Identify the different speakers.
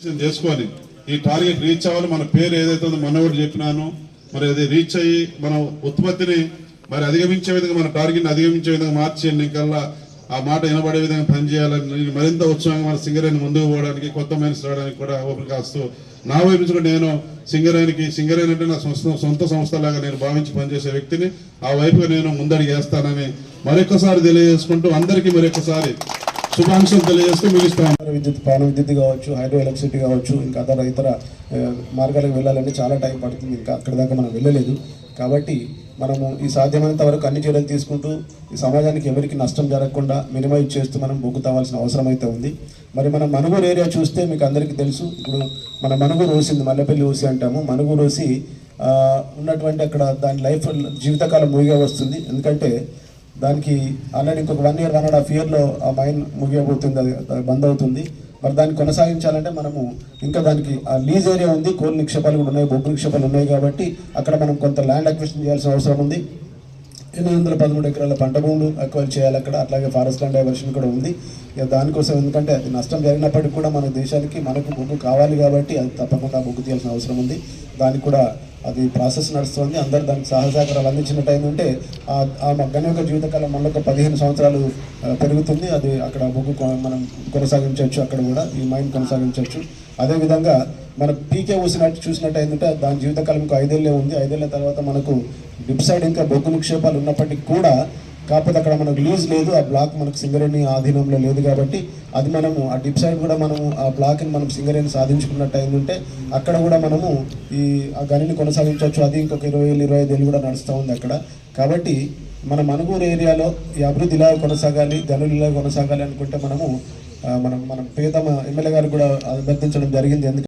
Speaker 1: చేసుకోవాలి ఈ target reach అవ్వాలి. మన పేరు ఏదైతే ఉందో మొన్న కూడా చెప్పినాను. మరి అది రీచ్ అయ్యి మన ఉత్పత్తిని మరి అధిగమించే విధంగా మన టార్గెట్ని అధిగమించే విధంగా మార్చి ఎన్నికల్లా ఆ మాట వినబడే విధంగా పనిచేయాలని నేను మరింత ఉత్సాహంగా మన సింగరేణి ముందుకు పోవడానికి కొత్త మైనస్ రావడానికి కూడా ఓపెన్ కాస్తూ నా వైపు నుంచి నేను సింగరేణికి సింగరేణి అంటే నా సొంత సొంత సంస్థలాగా నేను భావించి పనిచేసే వ్యక్తిని ఆ వైపుగా నేను ముందడిగి వేస్తానని మరొకసారి తెలియజేసుకుంటూ అందరికీ మరొకసారి శుభాకాంక్షలు తెలియజేస్తూ ముగిస్తాను
Speaker 2: విద్యుత్ పవన విద్యుత్ కావచ్చు హైడ్రో ఎలక్ట్రిసిటీ కావచ్చు ఇంకా అదర్ ఇతర మార్గాలకు వెళ్ళాలంటే చాలా టైం పడుతుంది. ఇంకా అక్కడ దాకా మనం వెళ్ళలేదు. కాబట్టి మనము ఈ సాధ్యమైనంత వరకు అన్ని చర్యలు తీసుకుంటూ ఈ సమాజానికి ఎవరికి నష్టం జరగకుండా మినిమైజ్ చేస్తూ మనం బొగ్గుతావాల్సిన అవసరం అయితే ఉంది. మరి మన మనుగూరు ఏరియా చూస్తే మీకు అందరికీ తెలుసు. ఇప్పుడు మన మనుగూరు ఓసింది మల్లెపల్లి ఓసి అంటాము. మనుగూరు ఓసి ఉన్నటువంటి అక్కడ దాని లైఫ్ జీవితకాలం ముగిగా వస్తుంది ఎందుకంటే దానికి ఆల్రెడీ ఇంకొక one year one and half ఇయర్లో ఆ మైన్ ముగియబోతుంది అది అది బంద్ అవుతుంది. మరి దాన్ని కొనసాగించాలంటే మనము ఇంకా దానికి ఆ లీజ్ ఏరియా ఉంది కోల్ నిక్షేపాలు కూడా ఉన్నాయి బొగ్గు నిక్షేపాలు ఉన్నాయి కాబట్టి అక్కడ మనం కొంత ల్యాండ్ అక్విజిషన్ చేయాల్సిన అవసరం ఉంది. ఎనిమిది వందల పదమూడు ఎకరాల పంట భూములు అక్వైర్ చేయాలి అక్కడ. అట్లాగే ఫారెస్ట్ ల్యాండ్ డైవర్షన్ కూడా ఉంది. ఇక దానికోసం ఎందుకంటే అది నష్టం జరిగినప్పటికీ కూడా మన దేశానికి మనకు బొగ్గు కావాలి కాబట్టి అది తప్పకుండా బొగ్గు తీయాల్సిన అవసరం ఉంది. దానికి కూడా అది ప్రాసెస్ నడుస్తుంది. అందరు దానికి సహసహకారాలు అందించిన టైం ఉంటే ఆ ఆ గని యొక్క జీవితకాలం మళ్ళీ ఒక పదిహేను సంవత్సరాలు పెరుగుతుంది. అది అక్కడ బొగ్గు కొ- మనం కొనసాగించవచ్చు. అక్కడ కూడా ఈ మైండ్ కొనసాగించవచ్చు. అదేవిధంగా మన పీకే ఊసినట్టు చూసినట్టు ఏంటంటే దాని జీవితకాలం ఇంకో ఐదేళ్ళే ఉంది. ఐదేళ్ళ తర్వాత మనకు డిప్ సైడ్ ఇంకా బొగ్గు నిక్షేపాలు ఉన్నప్పటికీ కూడా కాకపోతే అక్కడ మనకు లీజ్ లేదు. ఆ బ్లాక్ మనకు సింగరేణి ఆధీనంలో లేదు కాబట్టి అది మనము ఆ డిప్ సైడ్ కూడా మనము ఆ బ్లాక్ని మనం సింగరేణి సాధించుకున్నట్టు అయిందంటే అక్కడ కూడా మనము ఈ ఆ గనిని కొనసాగించవచ్చు. అది ఇంకొక ఇరవై ఏళ్ళు ఇరవై ఐదు ఏళ్ళు కూడా నడుస్తూ ఉంది అక్కడ. కాబట్టి మన మనుగూరు ఏరియాలో ఈ అభివృద్ధి ఇలా కొనసాగాలి గనులు ఇలా కొనసాగాలి అనుకుంటే మనము మనం మనం ప్రియతమ ఎమ్మెల్యే గారు కూడా అభ్యర్థించడం జరిగింది. ఎందుకంటే